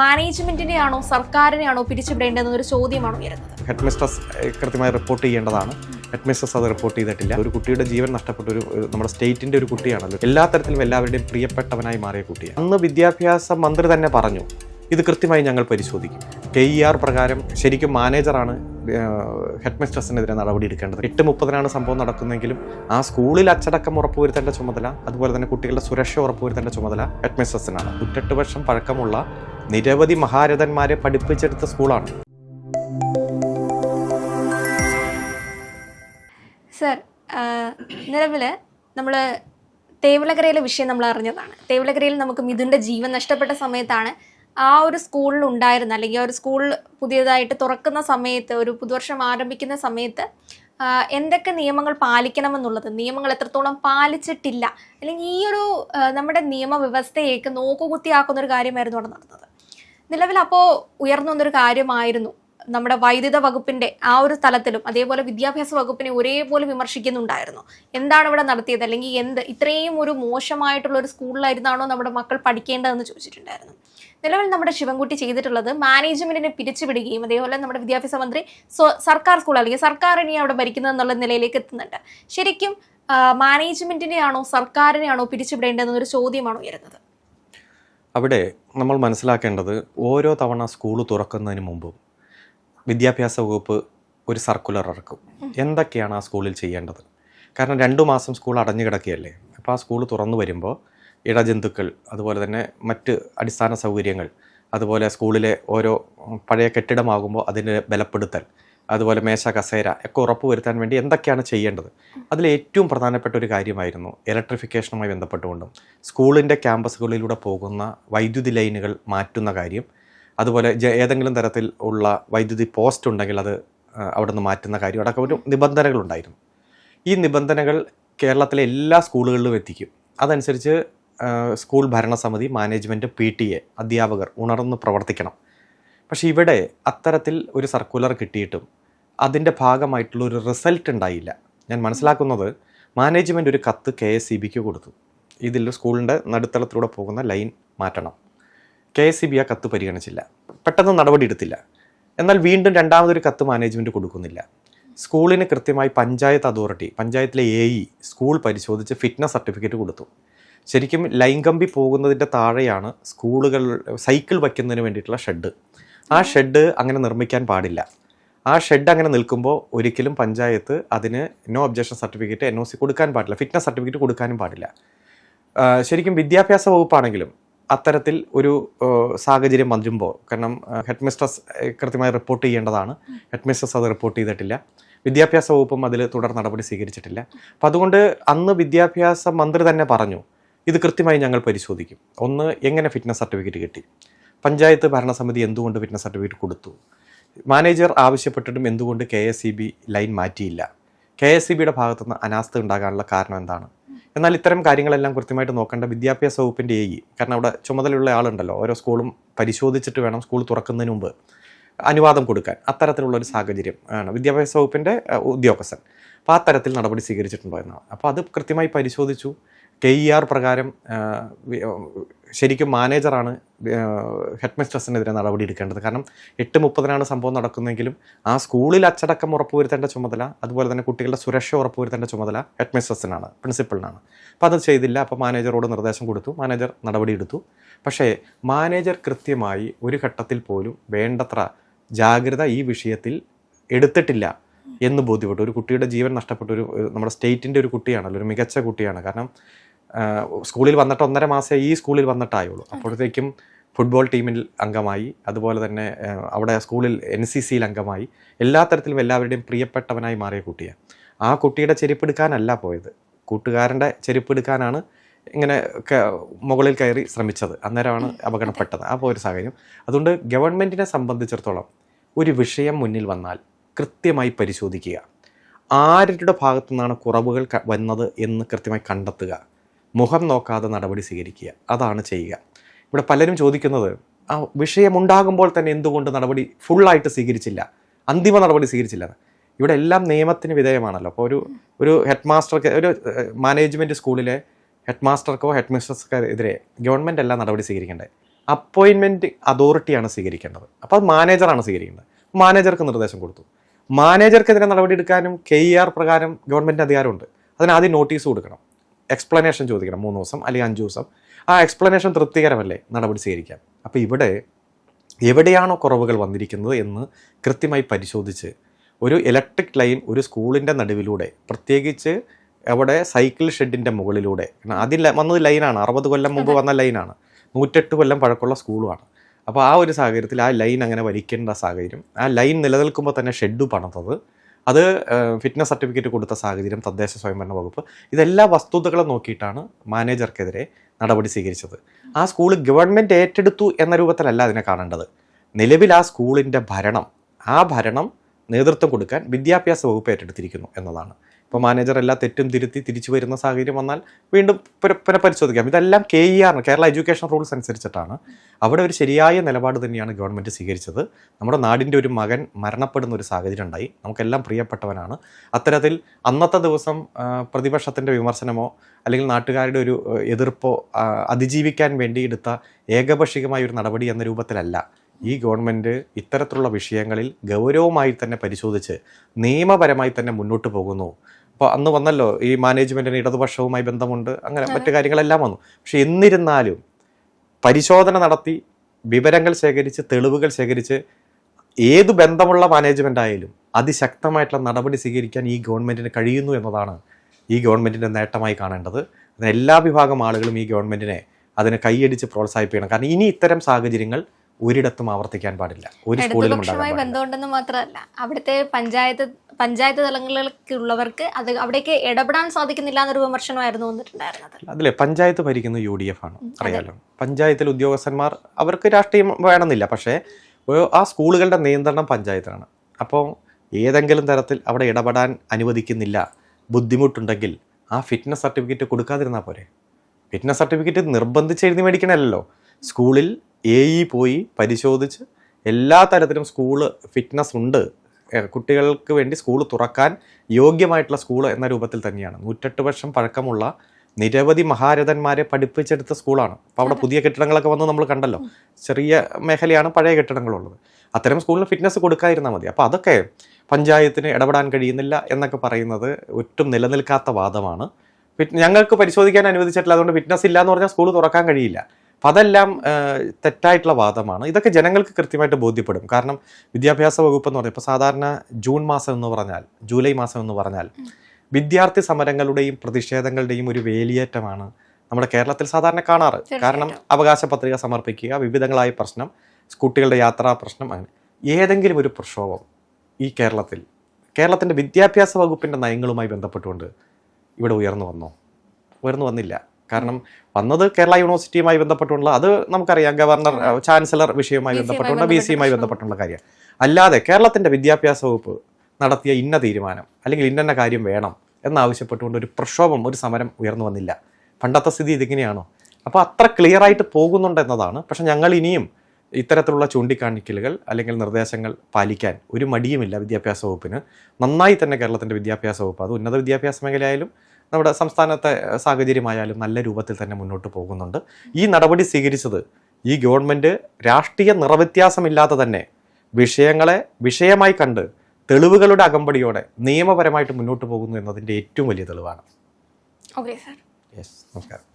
മാനേജ്മെന്റിനെ ആണോ സർക്കാരിനെ ആണോ ചോദ്യമാണ് ഉയരുന്നത്. ഹെഡ് മിസ്ട്രസ് കൃത്യമായി റിപ്പോർട്ട് ചെയ്യേണ്ടതാണ്. ഹെഡ് മിസ്ട്രസ് അത് റിപ്പോർട്ട് ചെയ്തിട്ടില്ല. ഒരു കുട്ടിയുടെ ജീവൻ നഷ്ടപ്പെട്ട ഒരു ഒരു നമ്മുടെ സ്റ്റേറ്റിന്റെ ഒരു കുട്ടിയാണല്ലോ. എല്ലാ തരത്തിലും എല്ലാവരുടെയും പ്രിയപ്പെട്ടവനായി മാറിയ കുട്ടിയാണ്. അന്ന് വിദ്യാഭ്യാസ മന്ത്രി തന്നെ പറഞ്ഞു ഇത് കൃത്യമായി ഞങ്ങൾ പരിശോധിക്കും. കെ ഇ ആർ പ്രകാരം ശരിക്കും മാനേജറാണ് ഹെഡ് മിസ്ട്രസിനെതിരെ നടപടി എടുക്കേണ്ടത്. എട്ട് മുപ്പതിനാണ് സംഭവം നടക്കുന്നതെങ്കിലും ആ സ്കൂളിൽ അച്ചടക്കം ഉറപ്പുവരുത്തേണ്ട ചുമതല അതുപോലെ തന്നെ കുട്ടികളുടെ സുരക്ഷ ഉറപ്പുവരുത്തേണ്ട ചുമതല ഹെഡ് മിസ്ട്രസിനാണ് കുറ്റെട്ട് വർഷം പഴക്കമുള്ള നിരവധി മഹാരഥന്മാരെ പഠിപ്പിച്ചെടുത്ത സ്കൂളാണ്. സർ നിലവിൽ നമ്മൾ തേവലക്കരയിലെ വിഷയം നമ്മൾ അറിഞ്ഞതാണ്. തേവലക്കരയിൽ നമുക്ക് മിഥുന്റെ ജീവൻ നഷ്ടപ്പെട്ട സമയത്താണ് ആ ഒരു സ്കൂളിൽ ഉണ്ടായിരുന്ന അല്ലെങ്കിൽ ആ ഒരു സ്കൂൾ പുതിയതായിട്ട് തുറക്കുന്ന സമയത്ത് ഒരു പുതുവർഷം ആരംഭിക്കുന്ന സമയത്ത് എന്തൊക്കെ നിയമങ്ങൾ പാലിക്കണമെന്നുള്ളത് നിയമങ്ങൾ എത്രത്തോളം പാലിച്ചിട്ടില്ല അല്ലെങ്കിൽ ഈ ഒരു നമ്മുടെ നിയമവ്യവസ്ഥയേക്ക് നോക്കുകുത്തിയാക്കുന്ന ഒരു കാര്യമായിരുന്നു അവിടെ നടന്നത്. നിലവിൽ അപ്പോൾ ഉയർന്നു വന്നൊരു കാര്യമായിരുന്നു നമ്മുടെ വൈദ്യുത വകുപ്പിന്റെ ആ ഒരു തലത്തിലും അതേപോലെ വിദ്യാഭ്യാസ വകുപ്പിനെ ഒരേപോലെ വിമർശിക്കുന്നുണ്ടായിരുന്നു. എന്താണ് ഇവിടെ നടത്തിയത്? അല്ലെങ്കിൽ എന്ത്? ഇത്രയും ഒരു മോശമായിട്ടുള്ള ഒരു സ്കൂളിലായിരുന്നാണോ നമ്മുടെ മക്കൾ പഠിക്കേണ്ടതെന്ന് ചോദിച്ചിട്ടുണ്ടായിരുന്നു. നിലവിൽ നമ്മുടെ ശിവൻകുട്ടി ചെയ്തിട്ടുള്ളത് മാനേജ്മെന്റിനെ പിരിച്ചുവിടുകയും അതേപോലെ നമ്മുടെ വിദ്യാഭ്യാസ മന്ത്രി സർക്കാർ സ്കൂൾ അല്ലെങ്കിൽ സർക്കാർ ഇനി അവിടെ ഭരിക്കുന്നത് എന്നുള്ള നിലയിലേക്ക് എത്തുന്നുണ്ട്. ശരിക്കും മാനേജ്മെന്റിനെയാണോ സർക്കാരിനെയാണോ പിരിച്ചുവിടേണ്ടതെന്നൊരു ചോദ്യമാണ് ഉയരുന്നത്. അവിടെ നമ്മൾ മനസ്സിലാക്കേണ്ടത് ഓരോ തവണ സ്കൂൾ തുറക്കുന്നതിന് മുമ്പും വിദ്യാഭ്യാസ വകുപ്പ് ഒരു സർക്കുലർ ഇറക്കും. എന്തൊക്കെയാണ് ആ സ്കൂളിൽ ചെയ്യേണ്ടത്? കാരണം രണ്ടു മാസം സ്കൂൾ അടഞ്ഞു കിടക്കുകയല്ലേ? അപ്പോൾ ആ സ്കൂൾ തുറന്നു വരുമ്പോൾ ഇടജന്തുക്കൾ അതുപോലെ തന്നെ മറ്റ് അടിസ്ഥാന സൗകര്യങ്ങൾ അതുപോലെ സ്കൂളിലെ ഓരോ പഴയ കെട്ടിടമാകുമ്പോൾ അതിന്റെ ബലപ്പെടുത്തൽ അതുപോലെ മേശ കസേര ഒക്കെ ഉറപ്പുവരുത്താൻ വേണ്ടി എന്തൊക്കെയാണ് ചെയ്യേണ്ടത്? അതിൽ ഏറ്റവും പ്രധാനപ്പെട്ട ഒരു കാര്യമായിരുന്നു ഇലക്ട്രിഫിക്കേഷനുമായി ബന്ധപ്പെട്ടുകൊണ്ടും സ്കൂളിന്റെ ക്യാമ്പസുകളിലൂടെ പോകുന്ന വൈദ്യുതി ലൈനുകൾ മാറ്റുന്ന കാര്യം അതുപോലെ ഏതെങ്കിലും തരത്തിൽ ഉള്ള വൈദ്യുതി പോസ്റ്റ് ഉണ്ടെങ്കിൽ അത് അവിടെ നിന്ന് മാറ്റുന്ന കാര്യം അടക്കം ഒരു നിബന്ധനകളുണ്ടായിരുന്നു ഈ നിബന്ധനകൾ കേരളത്തിലെ എല്ലാ സ്കൂളുകളിലും എത്തിക്കും. അതനുസരിച്ച് സ്കൂൾ ഭരണസമിതി മാനേജ്മെന്റ് പി ടി എ അധ്യാപകർ ഉണർന്ന് പ്രവർത്തിക്കണം. പക്ഷേ ഇവിടെ അത്തരത്തിൽ ഒരു സർക്കുലർ കിട്ടിയിട്ടും അതിന്റെ ഭാഗമായിട്ടുള്ള ഒരു റിസൾട്ട് ഉണ്ടായില്ല. ഞാൻ മനസ്സിലാക്കുന്നത് മാനേജ്മെന്റ് ഒരു കത്ത് കെ എസ് സി ബിക്ക് കൊടുത്തു. ഇതിൽ സ്കൂളിന്റെ നടുത്തളത്തിലൂടെ പോകുന്ന ലൈൻ മാറ്റണം. കെ എസ് സി ബി ആ കത്ത് പരിഗണിച്ചില്ല. പെട്ടെന്ന് നടപടി എടുത്തില്ല. എന്നാൽ വീണ്ടും രണ്ടാമതൊരു കത്ത് മാനേജ്മെന്റ് കൊടുക്കുന്നില്ല. സ്കൂളിന് കൃത്യമായി പഞ്ചായത്ത് അതോറിറ്റി പഞ്ചായത്തിലെ എ ഇ സ്കൂൾ പരിശോധിച്ച് ഫിറ്റ്നസ് സർട്ടിഫിക്കറ്റ് കൊടുത്തു. ശരിക്കും ലൈൻ കമ്പി പോകുന്നതിന്റെ താഴെയാണ് സ്കൂളുകൾ സൈക്കിൾ വയ്ക്കുന്നതിന് വേണ്ടിയിട്ടുള്ള ഷെഡ്. ആ ഷെഡ് അങ്ങനെ നിർമ്മിക്കാൻ പാടില്ല. ആ ഷെഡ് അങ്ങനെ നിൽക്കുമ്പോൾ ഒരിക്കലും പഞ്ചായത്ത് അതിന് no objection certificate N O C കൊടുക്കാൻ പാടില്ല. ഫിറ്റ്നസ് സർട്ടിഫിക്കറ്റ് കൊടുക്കാനും പാടില്ല. ശരിക്കും വിദ്യാഭ്യാസ വകുപ്പാണെങ്കിലും അത്തരത്തിൽ ഒരു സാഹചര്യം വന്നുമ്പോൾ കാരണം ഹെഡ് മിസ്ട്രസ് കൃത്യമായി റിപ്പോർട്ട് ചെയ്യേണ്ടതാണ്. ഹെഡ് മിസ്ട്രസ് അത് റിപ്പോർട്ട് ചെയ്തിട്ടില്ല. വിദ്യാഭ്യാസ വകുപ്പും അതിൽ തുടർ നടപടി സ്വീകരിച്ചിട്ടില്ല. അപ്പം അതുകൊണ്ട് അന്ന് വിദ്യാഭ്യാസ മന്ത്രി തന്നെ പറഞ്ഞു ഇത് കൃത്യമായി ഞങ്ങൾ പരിശോധിക്കും. ഒന്ന് എങ്ങനെ ഫിറ്റ്നസ് സർട്ടിഫിക്കറ്റ് കിട്ടി? പഞ്ചായത്ത് ഭരണസമിതി എന്തുകൊണ്ട് ഫിറ്റ്നസ് സർട്ടിഫിക്കറ്റ് കൊടുത്തു? മാനേജർ ആവശ്യപ്പെട്ടിട്ടും എന്തുകൊണ്ട് K S E B line മാറ്റിയില്ല? K S E ബിയുടെ ഭാഗത്തുനിന്ന് അനാസ്ഥ ഉണ്ടാകാനുള്ള കാരണം എന്താണ്? എന്നാൽ ഇത്തരം കാര്യങ്ങളെല്ലാം കൃത്യമായിട്ട് നോക്കേണ്ട വിദ്യാഭ്യാസ വകുപ്പിന്റെ ഏ കാരണം അവിടെ ചുമതലയുള്ള ആളുണ്ടല്ലോ. ഓരോ സ്കൂളും പരിശോധിച്ചിട്ട് വേണം സ്കൂൾ തുറക്കുന്നതിന് മുമ്പ് അനുവാദം കൊടുക്കാൻ. അത്തരത്തിലുള്ള ഒരു സാഹചര്യം ആണ് വിദ്യാഭ്യാസ വകുപ്പിന്റെ ഉദ്യോഗസ്ഥൻ. അപ്പോൾ ആ തരത്തിൽ നടപടി സ്വീകരിച്ചിട്ടുണ്ടോ എന്നാണ് അപ്പോൾ അത് കൃത്യമായി പരിശോധിച്ചു. കെ ഇ ആർ പ്രകാരം ശരിക്കും മാനേജറാണ് ഹെഡ് മിസ്ട്രസിനെതിരെ നടപടി എടുക്കേണ്ടത്. കാരണം എട്ട് മുപ്പതിനാണ് സംഭവം നടക്കുന്നതെങ്കിലും ആ സ്കൂളിൽ അച്ചടക്കം ഉറപ്പുവരുത്തേണ്ട ചുമതല അതുപോലെ തന്നെ കുട്ടികളുടെ സുരക്ഷ ഉറപ്പുവരുത്തേണ്ട ചുമതല ഹെഡ് മിസ്ട്രസിനാണ് പ്രിൻസിപ്പളിനാണ്. അപ്പോൾ അത് ചെയ്തില്ല. അപ്പോൾ മാനേജറോട് നിർദ്ദേശം കൊടുത്തു. മാനേജർ നടപടി എടുത്തു. പക്ഷേ മാനേജർ കൃത്യമായി ഒരു ഘട്ടത്തിൽ പോലും വേണ്ടത്ര ജാഗ്രത ഈ വിഷയത്തിൽ എടുത്തിട്ടില്ല എന്ന് ബോധ്യപ്പെട്ടു. ഒരു കുട്ടിയുടെ ജീവൻ നഷ്ടപ്പെട്ട ഒരു നമ്മുടെ സ്റ്റേറ്റിന്റെ ഒരു കുട്ടിയാണല്ലോ ഒരു മികച്ച കുട്ടിയാണ്. കാരണം സ്കൂളിൽ വന്നിട്ട് ഒന്നര മാസമേ ഈ സ്കൂളിൽ വന്നിട്ടായുള്ളൂ. അപ്പോഴത്തേക്കും ഫുട്ബോൾ ടീമിൽ അംഗമായി. അതുപോലെ തന്നെ അവിടെ സ്കൂളിൽ എൻ സി സിയിൽ അംഗമായി. എല്ലാ തരത്തിലും എല്ലാവരുടെയും പ്രിയപ്പെട്ടവനായി മാറിയ കുട്ടിയാണ്. ആ കുട്ടിയുടെ ചെരുപ്പെടുക്കാനല്ല പോയത്. കൂട്ടുകാരന്റെ ചെരുപ്പെടുക്കാനാണ് ഇങ്ങനെ മുകളിൽ കയറി ശ്രമിച്ചത്. അന്നേരമാണ് അപകടപ്പെട്ടത്. അപ്പോൾ ഒരു സാഹചര്യം. അതുകൊണ്ട് ഗവൺമെന്റിനെ സംബന്ധിച്ചിടത്തോളം ഒരു വിഷയം മുന്നിൽ വന്നാൽ കൃത്യമായി പരിശോധിക്കുക. ആരുടെ ഭാഗത്തു നിന്നാണ് കുറവുകൾ വന്നത് എന്ന് കൃത്യമായി കണ്ടെത്തുക. മുഖം നോക്കാതെ നടപടി സ്വീകരിക്കുക. അതാണ് ചെയ്യുക. ഇവിടെ പലരും ചോദിക്കുന്നത് ആ വിഷയമുണ്ടാകുമ്പോൾ തന്നെ എന്തുകൊണ്ട് നടപടി ഫുള്ളായിട്ട് സ്വീകരിച്ചില്ല? അന്തിമ നടപടി സ്വീകരിച്ചില്ല ഇവിടെ എല്ലാം നിയമത്തിന് വിധേയമാണല്ലോ. അപ്പോൾ ഒരു ഒരു ഹെഡ് മാസ്റ്റർക്ക് ഒരു മാനേജ്മെന്റ് സ്കൂളിലെ ഹെഡ് മാസ്റ്റർക്കോ ഹെഡ് ഗവൺമെന്റ് എല്ലാം നടപടി സ്വീകരിക്കേണ്ടത്. അപ്പോയിൻമെന്റ് അതോറിറ്റിയാണ് സ്വീകരിക്കേണ്ടത്. അപ്പോൾ അത് മാനേജറാണ് സ്വീകരിക്കേണ്ടത്. മാനേജർക്ക് നിർദ്ദേശം കൊടുത്തു. മാനേജർക്കെതിരെ നടപടി എടുക്കാനും കെ ഇ ആർ പ്രകാരം ഗവൺമെന്റ് അധികാരമുണ്ട്. അതിനാദ്യം നോട്ടീസ് കൊടുക്കണം. എക്സ്പ്ലനേഷൻ ചോദിക്കണം മൂന്ന് ദിവസം അല്ലെങ്കിൽ അഞ്ച് ദിവസം. ആ എക്സ്പ്ലനേഷൻ തൃപ്തികരമല്ലേ? നടപടി സ്വീകരിക്കാം അപ്പോൾ ഇവിടെ എവിടെയാണോ കുറവുകൾ വന്നിരിക്കുന്നത് എന്ന് കൃത്യമായി പരിശോധിച്ച് ഒരു ഇലക്ട്രിക് ലൈൻ ഒരു സ്കൂളിന്റെ നടുവിലൂടെ പ്രത്യേകിച്ച് അവിടെ സൈക്കിൾ ഷെഡിന്റെ മുകളിലൂടെ അതിൽ വന്നത് ലൈനാണ് അറുപത് കൊല്ലം മുമ്പ് വന്ന ലൈനാണ് നൂറ്റെട്ട് കൊല്ലം പഴക്കമുള്ള സ്കൂളുമാണ്. അപ്പോൾ ആ ഒരു സാഹചര്യത്തിൽ ആ ലൈൻ അങ്ങനെ വലിക്കേണ്ട സാഹചര്യം ആ ലൈൻ നിലനിൽക്കുമ്പോൾ തന്നെ ഷെഡ് പണിതത് അത് ഫിറ്റ്നസ് സർട്ടിഫിക്കറ്റ് കൊടുത്ത സാഹചര്യം തദ്ദേശ സ്വയംഭരണ വകുപ്പ്. ഇതെല്ലാ വസ്തുതകളും നോക്കിയിട്ടാണ് മാനേജർക്കെതിരെ നടപടി സ്വീകരിച്ചത്. ആ സ്കൂൾ ഗവൺമെന്റ് ഏറ്റെടുത്തു എന്ന രൂപത്തിലല്ല അതിനെ കാണേണ്ടത്. നിലവിൽ ആ സ്കൂളിന്റെ ഭരണം ആ ഭരണം നേതൃത്വം കൊടുക്കാൻ വിദ്യാഭ്യാസ വകുപ്പ് ഏറ്റെടുത്തിരിക്കുന്നു എന്നതാണ്. ഇപ്പോൾ മാനേജർ എല്ലാ തെറ്റും തിരുത്തി തിരിച്ചു വരുന്ന സാഹചര്യം വന്നാൽ വീണ്ടും പുന- പരിശോധിക്കാം ഇതെല്ലാം കെ ഇ ആറിന് കേരള എഡ്യൂക്കേഷൻ റൂൾസ് അനുസരിച്ചിട്ടാണ്. അവിടെ ഒരു ശരിയായ നിലപാട് തന്നെയാണ് ഗവൺമെന്റ് സ്വീകരിച്ചത്. നമ്മുടെ നാടിന്റെ ഒരു മകൻ മരണപ്പെടുന്ന ഒരു സാഹചര്യം ഉണ്ടായി. നമുക്കെല്ലാം പ്രിയപ്പെട്ടവനാണ്. അത്തരത്തിൽ അന്നത്തെ ദിവസം പ്രതിപക്ഷത്തിന്റെ വിമർശനമോ അല്ലെങ്കിൽ നാട്ടുകാരുടെ ഒരു എതിർപ്പോ അതിജീവിക്കാൻ വേണ്ടി എടുത്ത ഏകപക്ഷികമായ ഒരു നടപടി എന്ന രൂപത്തിലല്ല. ഈ ഗവൺമെന്റ് ഇത്തരത്തിലുള്ള വിഷയങ്ങളിൽ ഗൗരവമായി തന്നെ പരിശോധിച്ച് നിയമപരമായി തന്നെ മുന്നോട്ട് പോകുന്നു. അപ്പോൾ അന്ന് വന്നല്ലോ ഈ മാനേജ്മെന്റിന് ഇടതുപക്ഷവുമായി ബന്ധമുണ്ട് അങ്ങനെ മറ്റു കാര്യങ്ങളെല്ലാം വന്നു. പക്ഷെ എന്നിരുന്നാലും പരിശോധന നടത്തി വിവരങ്ങൾ ശേഖരിച്ച് തെളിവുകൾ ശേഖരിച്ച് ഏത് ബന്ധമുള്ള മാനേജ്മെന്റ് ആയാലും അതിശക്തമായിട്ടുള്ള നടപടി സ്വീകരിക്കാൻ ഈ ഗവൺമെന്റിന് കഴിയുന്നു എന്നതാണ് ഈ ഗവൺമെന്റിന്റെ നേട്ടമായി കാണേണ്ടത്. എല്ലാ വിഭാഗം ആളുകളും ഈ ഗവൺമെന്റിനെ അതിനെ കൈയടിച്ച് പ്രോത്സാഹിപ്പിക്കണം. കാരണം ഇനി ഇത്തരം സാഹചര്യങ്ങൾ ഒരിടത്തും ആവർത്തിക്കാൻ പാടില്ല. ഒരു സ്കൂളിലും ഉണ്ടാകാൻ ബന്ധമുണ്ടെന്ന് മാത്രമല്ല അവിടുത്തെ പഞ്ചായത്ത് പഞ്ചായത്ത് തലങ്ങളിലേക്കുള്ളവർക്ക് അത് അവിടേക്ക് ഇടപെടാൻ സാധിക്കുന്നില്ല എന്നൊരു വിമർശനമായിരുന്നു വന്നിട്ടുണ്ടായിരുന്നത്. അതിലെ പഞ്ചായത്ത് ഭരിക്കുന്ന യു ഡി എഫ് ആണ് അറിയാലോ. പഞ്ചായത്തിലെ ഉദ്യോഗസ്ഥന്മാർ അവർക്ക് രാഷ്ട്രീയം വേണമെന്നില്ല. പക്ഷേ ആ സ്കൂളുകളുടെ നിയന്ത്രണം പഞ്ചായത്താണ് അപ്പോൾ ഏതെങ്കിലും തരത്തിൽ അവിടെ ഇടപെടാൻ അനുവദിക്കുന്നില്ല ബുദ്ധിമുട്ടുണ്ടെങ്കിൽ ആ ഫിറ്റ്നസ് സർട്ടിഫിക്കറ്റ് കൊടുക്കാതിരുന്നാൽ പോരെ? ഫിറ്റ്നസ് സർട്ടിഫിക്കറ്റ് നിർബന്ധിച്ച് എഴുതി മേടിക്കണമല്ലോ. സ്കൂളിൽ എ ഇ പോയി പരിശോധിച്ച് എല്ലാ തരത്തിലും സ്കൂൾ ഫിറ്റ്നസ് ഉണ്ട്. കുട്ടികൾക്ക് വേണ്ടി സ്കൂൾ തുറക്കാൻ യോഗ്യമായിട്ടുള്ള സ്കൂൾ എന്ന രൂപത്തിൽ തന്നെയാണ്. നൂറ്റെട്ട് വർഷം പഴക്കമുള്ള നിരവധി മഹാരഥന്മാരെ പഠിപ്പിച്ചെടുത്ത സ്കൂളാണ് അപ്പോൾ അവിടെ പുതിയ കെട്ടിടങ്ങളൊക്കെ വന്ന് നമ്മൾ കണ്ടല്ലോ. ചെറിയ മേഖലയാണ് പഴയ കെട്ടിടങ്ങളുള്ളത്. അത്തരം സ്കൂളിന് ഫിറ്റ്നസ് കൊടുക്കാതിരുന്നാൽ മതി. അപ്പോൾ അതൊക്കെ പഞ്ചായത്തിന് ഇടപെടാൻ കഴിയുന്നില്ല എന്നൊക്കെ പറയുന്നത് ഒട്ടും നിലനിൽക്കാത്ത വാദമാണ്. ഫിറ്റ് ഞങ്ങൾക്ക് പരിശോധിക്കാൻ അനുവദിച്ചിട്ടില്ല. അതുകൊണ്ട് ഫിറ്റ്നസ് ഇല്ല എന്ന് പറഞ്ഞാൽ സ്കൂൾ തുറക്കാൻ കഴിയില്ല. അപ്പം അതെല്ലാം തെറ്റായിട്ടുള്ള വാദമാണ്. ഇതൊക്കെ ജനങ്ങൾക്ക് കൃത്യമായിട്ട് ബോധ്യപ്പെടും. കാരണം വിദ്യാഭ്യാസ വകുപ്പ് എന്ന് പറഞ്ഞാൽ ഇപ്പോൾ സാധാരണ ജൂൺ മാസം എന്ന് പറഞ്ഞാൽ ജൂലൈ മാസം എന്ന് പറഞ്ഞാൽ വിദ്യാർത്ഥി സമരങ്ങളുടെയും പ്രതിഷേധങ്ങളുടെയും ഒരു വേലിയേറ്റമാണ് നമ്മുടെ കേരളത്തിൽ സാധാരണ കാണാറ്. കാരണം അവകാശ പത്രിക സമർപ്പിക്കുക വിവിധങ്ങളായ പ്രശ്നം കുട്ടികളുടെ യാത്രാ പ്രശ്നം അങ്ങനെ ഏതെങ്കിലും ഒരു പ്രക്ഷോഭം ഈ കേരളത്തിൽ കേരളത്തിന്റെ വിദ്യാഭ്യാസ വകുപ്പിന്റെ നയങ്ങളുമായി ബന്ധപ്പെട്ടുകൊണ്ട് ഇവിടെ ഉയർന്നു വന്നോ? ഉയർന്നു വന്നില്ല. കാരണം വന്നത് കേരള യൂണിവേഴ്സിറ്റിയുമായി ബന്ധപ്പെട്ടുള്ള അത് നമുക്കറിയാം ഗവർണർ ചാൻസലർ വിഷയവുമായി ബന്ധപ്പെട്ടുള്ള ബി സിയുമായി ബന്ധപ്പെട്ടുള്ള കാര്യം. അല്ലാതെ കേരളത്തിന്റെ വിദ്യാഭ്യാസ വകുപ്പ് നടത്തിയ ഇന്ന തീരുമാനം അല്ലെങ്കിൽ ഇന്ന കാര്യം വേണം എന്നാവശ്യപ്പെട്ടുകൊണ്ട് ഒരു പ്രക്ഷോഭം ഒരു സമരം ഉയർന്നു വന്നില്ല. പണ്ടത്തെ സ്ഥിതി ഇതിങ്ങനെയാണോ? അപ്പോൾ അത്ര ക്ലിയർ ആയിട്ട് പോകുന്നുണ്ട് എന്നതാണ്. പക്ഷെ ഞങ്ങൾ ഇനിയും ഇത്തരത്തിലുള്ള ചൂണ്ടിക്കാണിക്കലുകൾ അല്ലെങ്കിൽ നിർദ്ദേശങ്ങൾ പാലിക്കാൻ ഒരു മടിയുമില്ല വിദ്യാഭ്യാസ വകുപ്പിന്. നന്നായി തന്നെ കേരളത്തിന്റെ വിദ്യാഭ്യാസ വകുപ്പ് അത് ഉന്നത വിദ്യാഭ്യാസ മേഖലയായാലും നമ്മുടെ സംസ്ഥാനത്തെ സാഹചര്യമായാലും നല്ല രൂപത്തിൽ തന്നെ മുന്നോട്ട് പോകുന്നുണ്ട്. ഈ നടപടി സ്വീകരിച്ചത് ഈ ഗവൺമെന്റ് രാഷ്ട്രീയ നിറവ്യത്യാസമില്ലാതെ തന്നെ വിഷയങ്ങളെ വിഷയമായി കണ്ട് തെളിവുകളുടെ അകമ്പടിയോടെ നിയമപരമായിട്ട് മുന്നോട്ട് പോകുന്നു എന്നതിന്റെ ഏറ്റവും വലിയ തെളിവാണ്. ഓക്കെ സാർ യെസ് നമസ്കാരം.